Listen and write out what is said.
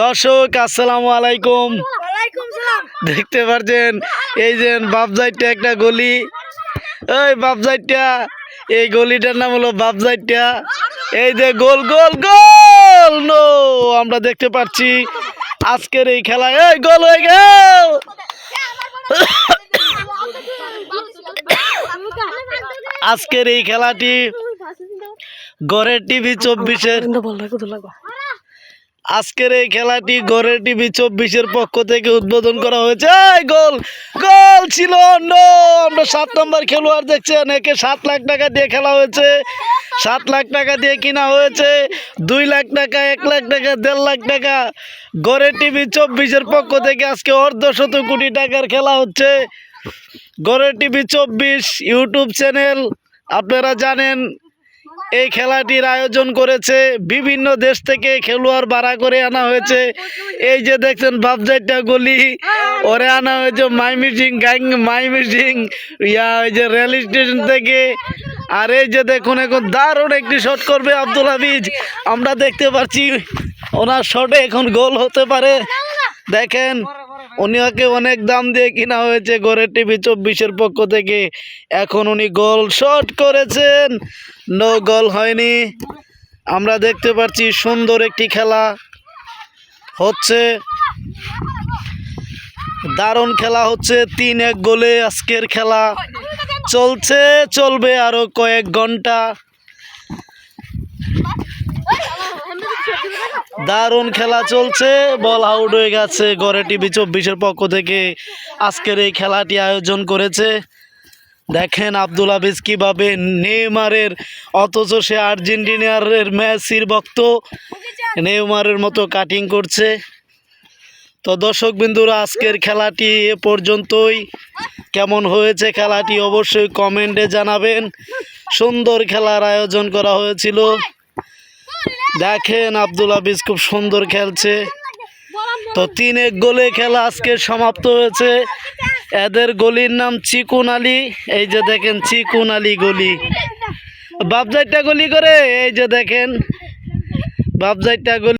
দর্শক আসসালামু আলাইকুম। দেখতে পারছেন এই যে বাপজাইটা একটা গলি। ওই বাপজাইটা এই গলিটার নাম হলো বাপজাইটা এই যে গোল গোল গোল নো আমরা দেখতে পাচ্ছি আজকের এই খেলায় এই গোল হয়ে গেল। আজকের এই খেলাটি গড়ের টিভি চব্বিশের আজকের এই খেলাটি গড়ের টিভি চব্বিশের পক্ষ থেকে উদ্বোধন করা হয়েছে। গোল গোল ছিল নো আমরা সাত নম্বর খেলোয়াড় দেখছেন, একে সাত লাখ টাকা দিয়ে খেলা হয়েছে। সাত লাখ টাকা দিয়ে কিনা হয়েছে, দুই লাখ টাকা, এক লাখ টাকা, দেড় লাখ টাকা। গড়ের টিভি চব্বিশের পক্ষ থেকে আজকে অর্ধ শত কোটি টাকার খেলা হচ্ছে। গড়ের টিভি চব্বিশ ইউটিউব চ্যানেল, আপনারা জানেন এই খেলাটির আয়োজন করেছে বিভিন্ন দেশ থেকে খেলোয়াড় ভাড়া করে আনা হয়েছে। এই যে দেখছেন বাবজাইটা গলি, ওরে আনা হয়েছে মাইমিসিং গ্যাং মাইমিসিং ইয়া ওই যে রেল স্টেশন থেকে। আর এই যে দেখুন, এখন দারুণ একটি শট করবে আব্দুল হাফিজ আমরা দেখতে পাচ্ছি ওনার শটে এখন গোল হতে পারে। দেখেন উনি ওকে অনেক দাম দিয়ে কিনা হয়েছে গড়ের টিভি চব্বিশের পক্ষ থেকে। এখন উনি গোল শট করেছেন। নো গোল হয়নি। আমরা দেখতে পাচ্ছি সুন্দর একটি খেলা হচ্ছে। দারুণ খেলা হচ্ছে। তিন এক গোলে আজকের খেলা। চলছে, চলবে আরও কয়েক ঘণ্টা। দারুণ খেলা চলছে বল আউট হয়ে গেছে। গড়ে টিভি চব্বিশের পক্ষ থেকে আজকের এই খেলাটি আয়োজন করেছে। দেখেন আব্দুল হাফিজ কীভাবে নেইমারের, অথচ সে আর্জেন্টিনারের মেসির ভক্ত। নেইমারের মতো কাটিং করছে। তো দর্শক বিন্দুরা, আজকের খেলাটি এ পর্যন্তই। কেমন হয়েছে খেলাটি অবশ্যই কমেন্টে জানাবেন। সুন্দর খেলার আয়োজন করা হয়েছিল। দেখেন আব্দুল হাফিজ খুব সুন্দর খেলছে। তো তিন এক গোলে খেলা আজকে সমাপ্ত হয়েছে। এদের গলির নাম চিকুন আলী, এই যে দেখেন চিকুন আলী গলি। বাপজাইটা গলি করে, এই যে দেখেন। বাপজাইটা গলি